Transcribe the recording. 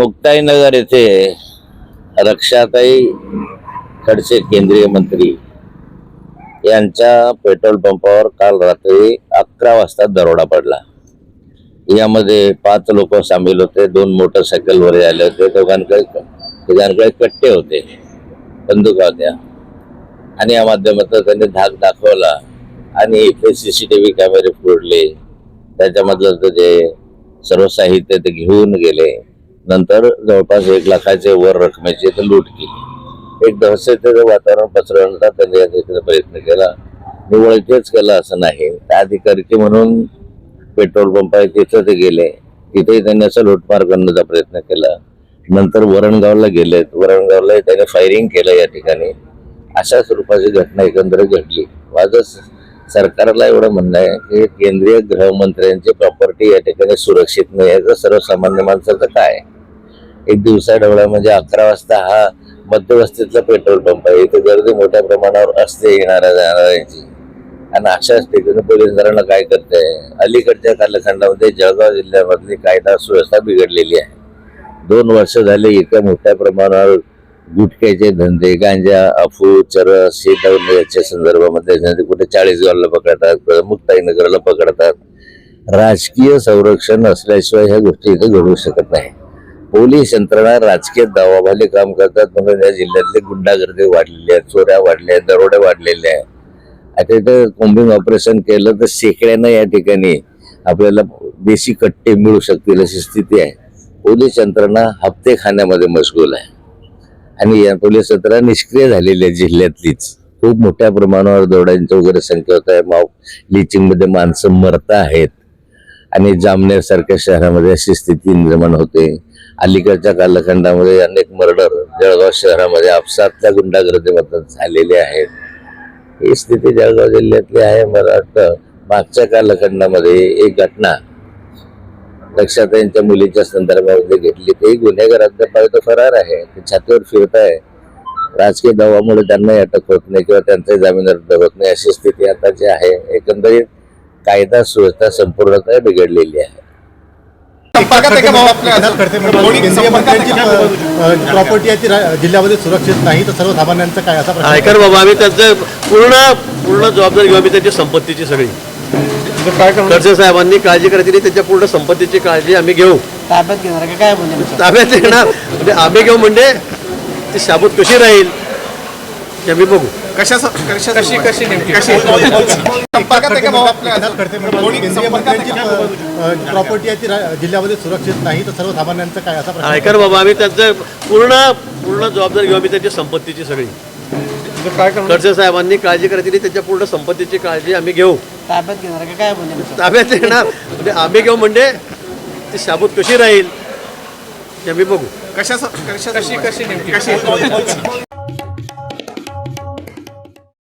मुक्ताईनगर येथे रक्षाताई खडसे केंद्रीय मंत्री यांच्या पेट्रोल पंपावर काल रात्री अकरा वाजता दरोडा पडला. यामध्ये पाच लोक सामील होते दोन मोटरसायकलवर आले होते दोघांकडे तिघांकडे कट्टे होते बंदुका होत्या. आणि या माध्यमातून त्यांनी धाक दाखवला आणि इथे व्ही कॅमेरे फोडले. त्याच्यामधलं ते जे सर्व साहित्य ते घेऊन गेले. नंतर जवळपास एक लाखाचे वर रकमेची तर लूट केली. एक दहशतेचं वातावरण पसरवण्याचा त्यांनी या ठिकाणी प्रयत्न केला. निवळ इथेच केला असं नाही. त्या अधिकारी म्हणून पेट्रोल पंप आहे तिथं ते गेले. तिथेही त्यांनी असं लूटमार करण्याचा प्रयत्न केला. नंतर वरणगावला गेलेत. वरणगावलाही त्याने फायरिंग केलं या ठिकाणी. अशा स्वरूपाची घटना एकंदर घडली. माझं सरकारला एवढं म्हणणं आहे की केंद्रीय गृहमंत्र्यांची प्रॉपर्टी या ठिकाणी सुरक्षित नाही आहे. तर सर्वसामान्य माणसाचं काय? एक दिवसा ढवळा म्हणजे अकरा वाजता हा मध्यवस्तीतला पेट्रोल पंप आहे. इथे गर्दी मोठ्या प्रमाणावर असते येणाऱ्या जाणाऱ्यांची आणि अशाच ठिकाणी पोलीस दलांना काय करते अलीकडच्या कालखंडामध्ये जळगाव जिल्ह्यामधली कायदा सुव्यवस्था बिघडलेली आहे. दोन वर्ष झाले एका मोठ्या प्रमाणावर गुटख्याचे धंदे गांजा अफू चरस हे दौल याच्या संदर्भामध्ये धंदे कुठे चाळीसगावला पकडतात मुक्ताईनगरला पकडतात. राजकीय संरक्षण असल्याशिवाय ह्या गोष्टी इथे घडू शकत नाही पोलीस यंत्रणा राजकीय दावाभाले काम करतात. म्हणून या जिल्ह्यातले गुंडागर्दी वाढलेली आहे चोऱ्या वाढल्या आहेत दरोडे वाढलेले आहे आता इथं कोंबिंग ऑपरेशन केलं तर शेकड्यानं या ठिकाणी आपल्याला देशी कट्टे मिळू शकतील अशी स्थिती आहे. पोलीस यंत्रणा हप्ते खाण्यामध्ये मशगूल आहे. आणि या पोलीस यंत्रणा निष्क्रिय झालेली आहे जिल्ह्यातलीच. खूप मोठ्या प्रमाणावर दरोड्यांची वगैरे संख्या होत आहे. माव लिचिंगमध्ये माणसं मरत आहेत. आणि जामनेर सारख्या शहरामध्ये अशी स्थिती निर्माण होते. अलीकडच्या कालखंडामध्ये अनेक मर्डर जळगाव शहरामध्ये आपसातल्या गुंडागर्दीमधून झालेले आहेत ही स्थिती जळगाव जिल्ह्यातली आहे मला वाटतं. मागच्या कालखंडामध्ये एक घटना लक्षात यांच्या मुलीच्या संदर्भामध्ये घेतली ते गुन्हेगार अद्याप फरार आहे. ते छातीवर फिरत आहे. राजकीय दबावामुळे त्यांनाही अटक होत नाही किंवा त्यांचाही जामीन रद्द होत नाही. अशी स्थिती आता जी आहे एकंदरीत कायदा सुव्यवस्था संपूर्णतः बिघडलेली आहे. प्रॉपर्टी आहे ती जिल्ह्यामध्ये सुरक्षित नाही तर सर्वसामान्यांचं काय असा ना बाबा आम्ही त्याचं पूर्ण पूर्ण जबाबदारी घेऊ आम्ही त्याची संपत्तीची सगळी. काय करणार? खडसे साहेबांनी काळजी करायची नाही त्याच्या पूर्ण संपत्तीची काळजी आम्ही घेऊ. ताब्यात घेणार काय म्हणजे ताब्यात येणार म्हणजे आम्ही घेऊ म्हणजे ती शाबूत कशी राहील ते आम्ही बघू. कशा कशा कशी कशी नेमकी? कशी? संपर्कात आहे का भाऊ आपल्या? एकनाथ खडसे म्हणतात कोणी केंद्रीय संपर्कात आहे मंत्र्यांची का? अ, प्रॉपर्टी आहे ती रा- जिल्ह्यामध्ये सुरक्षित नाही तर सर्वसामान्यांचं काय असा प्रश्न? ऐका ना बाबा आम्ही त्याचं पूर्ण पूर्ण जबाबदारी घेऊ. आम्ही त्याची संपत्तीची सगळी. काय करणार? खडसे साहेबांनी काळजी करायची नाही. त्याच्या पूर्ण संपत्तीची काळजी आम्ही घेऊ. ताब्यात घेणार का? काय म्हणजे ताब्यात येणार म्हणजे आम्ही घेऊ म्हणजे ती शाबूत कशी राहील ते आम्ही बघू. कशा कशा कशी कशी नेमकी? कशी?